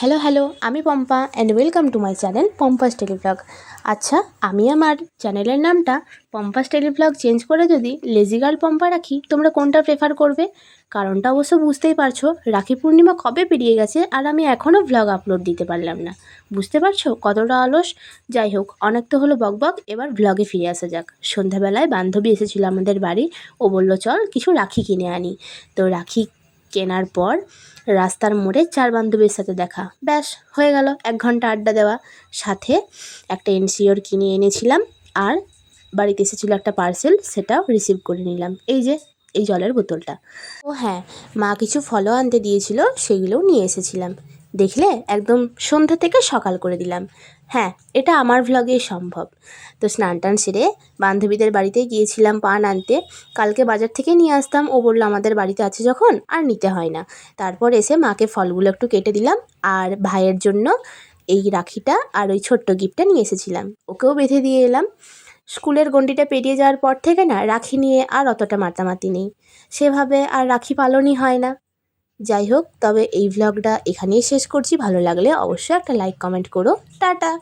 Hello hello আমি Pampa and welcome to my channel Pampa's tele vlog আচ্ছা আমি আমার চ্যানেলের নামটা পম্পাস টেলিভ্লগ চেঞ্জ করে যদি লেজি গার্ল পম্পা রাখি, তোমরা কোনটা প্রেফার করবে? কারণটা অবশ্য বুঝতেই পারছ, রাখি পূর্ণিমা কবে পেরিয়ে গেছে আর আমি এখনও ভ্লগ আপলোড দিতে পারলাম না। বুঝতে পারছ কতটা আলস যাই হোক, অনেক তো হলো বকবক এবার ভ্লগে ফিরে আসা যাক। সন্ধ্যাবেলায় বান্ধবী এসেছিল আমাদের বাড়ি, ও বলল, চল কিছু রাখি কিনে আনি। তো রাখি কেনার পর রাস্তার মোড়ে চার বান্ধবীর সাথে দেখা। ব্যাস, হয়ে গেল। এক ঘণ্টা আড্ডা দেওয়া। সাথে একটা এনসিওর কিনে এনেছিলাম আর বাড়িতে এসেছিল একটা পার্সেল, সেটাও রিসিভ করে নিলাম। এই যে, এই জলের বোতলটা। ও হ্যাঁ মা কিছু ফলো আনতে দিয়েছিল, সেগুলোও নিয়ে এসেছিলাম। দেখলে একদম সন্ধ্যা থেকে সকাল করে দিলাম। হ্যাঁ এটা আমার ভ্লগেই সম্ভব। তো স্নান টান সেরে বান্ধবীদের বাড়িতে গিয়েছিলাম পান আনতে। কালকে বাজার থেকে নিয়ে আসতাম। ও বলল, আমাদের বাড়িতে আছে যখন, আর নিতে হয় না। তারপর এসে মাকে ফলগুলো একটু কেটে দিলাম আর ভাইয়ের জন্য এই রাখিটা আর ওই ছোট্ট গিফটটা নিয়ে এসেছিলাম। ওকেও বেঁধে দিয়ে এলাম। স্কুলের গণ্ডিটা পেরিয়ে যাওয়ার পর থেকে না, রাখি নিয়ে আর অতটা মাতামাতি নেই। সেভাবে আর রাখি পালনই হয় না। যাই হোক তবে এই ভ্লগটা এখানেই শেষ করছি। ভালো লাগলে অবশ্যই একটা লাইক কমেন্ট করো। টাটা!